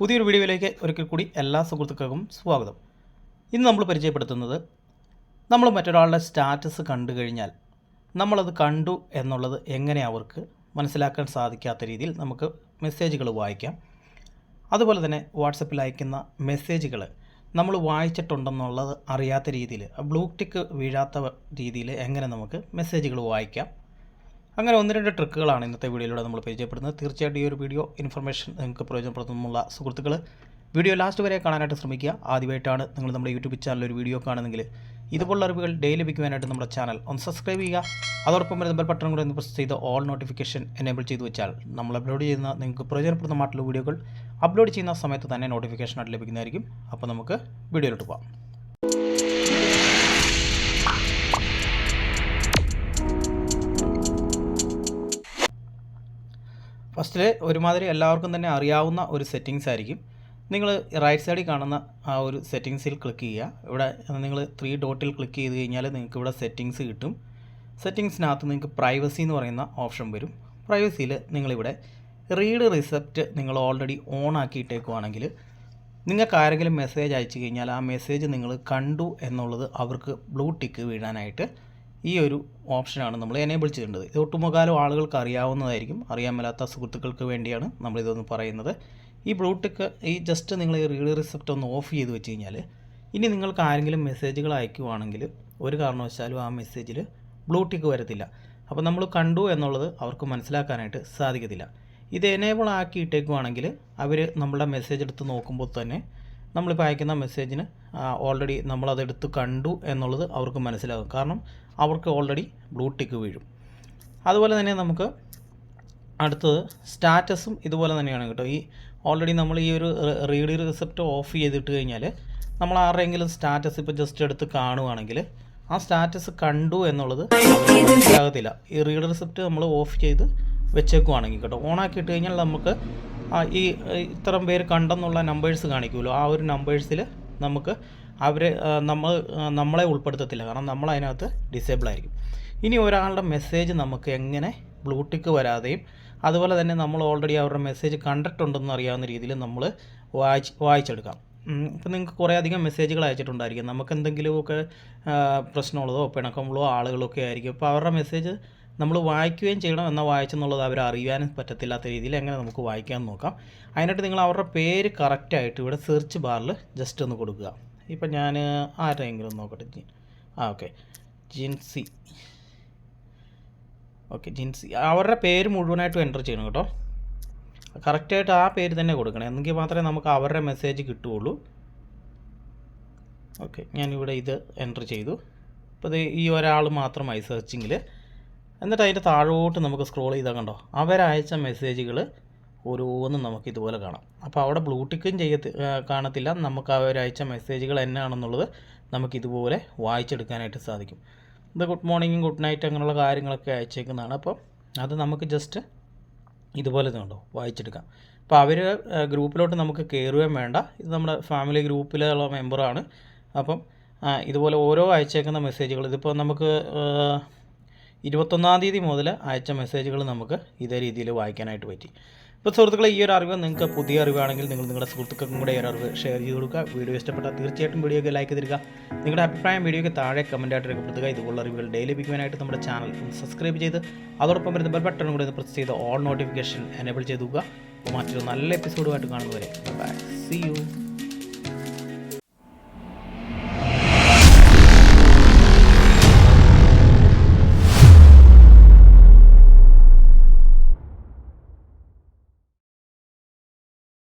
പുതിയൊരു വീഡിയോയിലേക്ക് ഒരിക്കൽ കൂടി എല്ലാ സുഹൃത്തുക്കൾക്കും സ്വാഗതം. ഇന്ന് നമ്മൾ പരിചയപ്പെടുത്തുന്നത് നമ്മൾ മറ്റൊരാളുടെ സ്റ്റാറ്റസ് കണ്ടു കഴിഞ്ഞാൽ നമ്മളത് കണ്ടു എന്നുള്ളത് എങ്ങനെ അവർക്ക് മനസ്സിലാക്കാൻ സാധിക്കാത്ത രീതിയിൽ നമുക്ക് മെസ്സേജുകൾ വായിക്കാം. അതുപോലെ തന്നെ വാട്സപ്പിൽ അയക്കുന്ന മെസ്സേജുകൾ നമ്മൾ വായിച്ചിട്ടുണ്ടെന്നുള്ളത് അറിയാത്ത രീതിയിൽ ബ്ലൂ ടിക്ക് വീഴാത്ത രീതിയിൽ എങ്ങനെ നമുക്ക് മെസ്സേജുകൾ വായിക്കാം. അങ്ങനെ ഒന്ന് രണ്ട് ട്രിക്കുകളാണ് ഇന്നത്തെ വീഡിയോയിലൂടെ നമ്മൾ പരിചയപ്പെടുന്നത്. തീർച്ചയായിട്ടും ഈ ഒരു വീഡിയോ ഇൻഫർമേഷൻ നിങ്ങൾക്ക് പ്രയോജനപ്പെടുത്തുന്നുള്ള സുഹൃത്തുക്കൾ വീഡിയോ ലാസ്റ്റ് വരെ കാണാനായിട്ട് ശ്രമിക്കുക. ആദ്യമായിട്ടാണ് നിങ്ങൾ നമ്മുടെ യൂട്യൂബ് ചാനൽ ഒരു വീഡിയോ കാണുന്നെങ്കിൽ ഇതുപോലുള്ള അറിവുകൾ ഡെയിലി ലഭിക്കുവാനായിട്ട് നമ്മുടെ ചാനൽ ഒന്ന് സബ്സ്ക്രൈബ് ചെയ്യുക. അതോടൊപ്പം വരുന്ന ബെൽ ബട്ടൺ കൂടെ ഒന്ന് പ്രസ് ചെയ്ത് ഓൾ നോട്ടിഫിക്കേഷൻ എനേബിൾ ചെയ്ത് വെച്ചാൽ നമ്മൾ അപ്ലോഡ് ചെയ്യുന്ന നിങ്ങൾക്ക് പ്രയോജനപ്പെടുന്നമായിട്ടുള്ള വീഡിയോകൾ അപ്ലോഡ് ചെയ്യുന്ന സമയത്ത് തന്നെ നോട്ടിഫിക്കേഷനായിട്ട് ലഭിക്കുന്നതായിരിക്കും. അപ്പോൾ നമുക്ക് വീഡിയോയിലോട്ട് പോകാം ഫസ്റ്റിൽ ഒരുമാതിരി എല്ലാവർക്കും തന്നെ അറിയാവുന്ന ഒരു സെറ്റിങ്സ് ആയിരിക്കും. നിങ്ങൾ റൈറ്റ് സൈഡിൽ കാണുന്ന ആ ഒരു സെറ്റിങ്സിൽ ക്ലിക്ക് ചെയ്യുക. ഇവിടെ നിങ്ങൾ ത്രീ ഡോട്ടിൽ ക്ലിക്ക് ചെയ്ത് കഴിഞ്ഞാൽ നിങ്ങൾക്ക് ഇവിടെ സെറ്റിങ്സ് കിട്ടും. സെറ്റിങ്സിനകത്ത് നിങ്ങൾക്ക് പ്രൈവസി എന്ന് പറയുന്ന ഓപ്ഷൻ വരും. പ്രൈവസിയിൽ നിങ്ങളിവിടെ റീഡ് റിസപ്റ്റ് നിങ്ങൾ ഓൾറെഡി ഓൺ ആക്കിയിട്ടേക്കുവാണെങ്കിൽ നിങ്ങൾക്ക് ആരെങ്കിലും മെസ്സേജ് അയച്ചു കഴിഞ്ഞാൽ ആ മെസ്സേജ് നിങ്ങൾ കണ്ടു എന്നുള്ളത് അവർക്ക് ബ്ലൂ ടിക്ക് വീഴാനായിട്ട് ഈ ഒരു ഓപ്ഷനാണ് നമ്മൾ എനേബിൾ ചെയ്യേണ്ടത് ഇത് ഒട്ടുമുക്കാലും ആളുകൾക്ക് അറിയാവുന്നതായിരിക്കും. അറിയാൻ മേലാത്ത സുഹൃത്തുക്കൾക്ക് വേണ്ടിയാണ് നമ്മളിതൊന്ന് പറയുന്നത്. ഈ ബ്ലൂ ടിക്ക് ഈ ജസ്റ്റ് നിങ്ങൾ ഈ റീഡ് റിസപ്റ്റ് ഒന്ന് ഓഫ് ചെയ്ത് വെച്ച് കഴിഞ്ഞാൽ ഇനി നിങ്ങൾക്ക് ആരെങ്കിലും മെസ്സേജുകൾ അയക്കുവാണെങ്കിൽ ഒരു കാരണവശാലും ആ മെസ്സേജിൽ ബ്ലൂ ടിക്ക് വരത്തില്ല. അപ്പോൾ നമ്മൾ കണ്ടു എന്നുള്ളത് അവർക്ക് മനസ്സിലാക്കാനായിട്ട് സാധിക്കത്തില്ല. ഇത് എനേബിൾ ആക്കി ഇട്ടേക്കുവാണെങ്കിൽ അവർ നമ്മുടെ മെസ്സേജ് എടുത്ത് നോക്കുമ്പോൾ തന്നെ നമ്മളിപ്പോൾ അയക്കുന്ന മെസ്സേജിന് ഓൾറെഡി നമ്മളതെടുത്ത് കണ്ടു എന്നുള്ളത് അവർക്ക് മനസ്സിലാകും. കാരണം അവർക്ക് ഓൾറെഡി ബ്ലൂ ടിക്ക് വീഴും. അതുപോലെ തന്നെ നമുക്ക് അടുത്തത് സ്റ്റാറ്റസും ഇതുപോലെ തന്നെയാണ് കേട്ടോ. ഈ ഓൾറെഡി നമ്മൾ ഈ ഒരു റീഡ് റിസപ്റ്റ് ഓഫ് ചെയ്തിട്ട് കഴിഞ്ഞാൽ നമ്മൾ ആരുടെയെങ്കിലും സ്റ്റാറ്റസ് ഇപ്പോൾ ജസ്റ്റ് എടുത്ത് കാണുവാണെങ്കിൽ ആ സ്റ്റാറ്റസ് കണ്ടു എന്നുള്ളത് മനസ്സിലാകത്തില്ല. ഈ റീഡ് റിസപ്റ്റ് നമ്മൾ ഓഫ് ചെയ്ത് വെച്ചേക്കുവാണെങ്കിൽ കേട്ടോ. ഓണാക്കി ഇട്ട് കഴിഞ്ഞാൽ നമുക്ക് ഈ ഇത്രയും പേര് കണ്ടെന്നുള്ള നമ്പേഴ്സ് കാണിക്കുമല്ലോ ആ ഒരു നമ്പേഴ്സിൽ നമുക്ക് അവർ നമ്മൾ നമ്മളെ ഉൾപ്പെടുത്തത്തില്ല. കാരണം നമ്മൾ അതിനകത്ത് ഡിസേബിൾ ആയിരിക്കും. ഇനി ഒരാളുടെ മെസ്സേജ് നമുക്ക് എങ്ങനെ ബ്ലൂടിക്ക് വരാതെയും അതുപോലെ തന്നെ നമ്മൾ ഓൾറെഡി അവരുടെ മെസ്സേജ് കണ്ടിട്ടുണ്ടെന്ന് അറിയാവുന്ന രീതിയിൽ നമ്മൾ വായിച്ച് വായിച്ചെടുക്കാം. ഇപ്പം നിങ്ങൾക്ക് കുറേ അധികം മെസ്സേജുകൾ അയച്ചിട്ടുണ്ടായിരിക്കും. നമുക്ക് എന്തെങ്കിലുമൊക്കെ പ്രശ്നമുള്ളതോ പിണക്കമുള്ളതോ ആളുകളൊക്കെ ആയിരിക്കും. അപ്പോൾ അവരുടെ മെസ്സേജ് നമ്മൾ വായിക്കുകയും ചെയ്യണം എന്നാൽ വായിച്ചെന്നുള്ളത് അവർ അറിയാനും പറ്റത്തില്ലാത്ത രീതിയിൽ എങ്ങനെ നമുക്ക് വായിക്കാൻ നോക്കാം. അതിനായിട്ട് നിങ്ങൾ അവരുടെ പേര് കറക്റ്റായിട്ട് ഇവിടെ സെർച്ച് ബാറിൽ ജസ്റ്റ് ഒന്ന് കൊടുക്കുക. ഇപ്പം ഞാൻ ആരെങ്കിലും നോക്കട്ടെ? ആ ഓക്കെ ജിൻസി ഓക്കെ ജിൻസി അവരുടെ പേര് മുഴുവനായിട്ടും എന്റർ ചെയ്യണം കേട്ടോ. കറക്റ്റായിട്ട് ആ പേര് തന്നെ കൊടുക്കണം. എന്നെങ്കിൽ മാത്രമേ നമുക്ക് അവരുടെ മെസ്സേജ് കിട്ടുകയുള്ളൂ. ഓക്കെ ഞാനിവിടെ ഇത് എന്റർ ചെയ്തു. അപ്പോൾ ഇത് ഈ ഒരാൾ മാത്രമായി സെർച്ചിങ്ങിൽ എന്നിട്ട് അതിന്റെ താഴോട്ട് നമുക്ക് സ്ക്രോൾ ചെയ്താൽ കണ്ടോ? അവരയച്ച മെസ്സേജുകൾ ഓരോന്നും നമുക്ക് ഇതുപോലെ കാണാം. അപ്പോൾ അവിടെ ബ്ലൂടിക്കും ചെയ്യത്തി കാണത്തില്ല. നമുക്ക് അവരയച്ച മെസ്സേജുകൾ എന്നാണെന്നുള്ളത് നമുക്ക് ഇതുപോലെ വായിച്ചെടുക്കാനായിട്ട് സാധിക്കും. ഇത് ഗുഡ് മോർണിംഗും ഗുഡ് നൈറ്റ് അങ്ങനെയുള്ള കാര്യങ്ങളൊക്കെ അയച്ചേക്കുന്നതാണ്. അപ്പോൾ അത് നമുക്ക് ജസ്റ്റ് ഇതുപോലെ കണ്ടോ? വായിച്ചെടുക്കാം. അപ്പോൾ അവർ ഗ്രൂപ്പിലോട്ട് നമുക്ക് കയറുകയും വേണ്ട. ഇത് നമ്മുടെ ഫാമിലി ഗ്രൂപ്പിലുള്ള മെമ്പറാണ് അപ്പം ഇതുപോലെ ഓരോ അയച്ചേക്കുന്ന മെസ്സേജുകൾ ഇതിപ്പോൾ നമുക്ക് ഇരുപത്തൊന്നാം തീയതി മുതൽ അയച്ച മെസ്സേജുകൾ നമുക്ക് ഇതേ രീതിയിൽ വായിക്കാനായിട്ട് പറ്റി. ഇപ്പോൾ സുഹൃത്തുക്കളെ ഈ ഒരു അറിവ് നിങ്ങൾക്ക് പുതിയ അറിവാണെങ്കിൽ നിങ്ങൾ നിങ്ങളുടെ സുഹൃത്തുക്കൾക്കും കൂടെ ഈ ഒരു അറിവ് ഷെയർ ചെയ്ത് കൊടുക്കുക. വീഡിയോ ഇഷ്ടപ്പെട്ടാൽ തീർച്ചയായിട്ടും വീഡിയോയ്ക്ക് ലൈക്ക് തരിക. നിങ്ങളുടെ അഭിപ്രായം വീഡിയോയ്ക്ക് താഴെ കമന്റായിട്ട് രേഖപ്പെടുത്തുക. ഇതുപോലുള്ള അറിവുകൾ ഡെയിലി ലഭിക്കുവാനായിട്ട് നമ്മുടെ ചാനൽ സബ്സ്ക്രൈബ് ചെയ്ത് അതോടൊപ്പം വരുന്ന ബെൽ ബട്ടൺ ഒന്ന് പ്രസ് ചെയ്ത് ഓൾ നോട്ടിഫിക്കേഷൻ എനേബിൾ ചെയ്ത് അപ്പോൾ മറ്റൊരു നല്ല എപ്പിസോഡുമായിട്ട് കാണുന്നവരെ ബൈ സി യു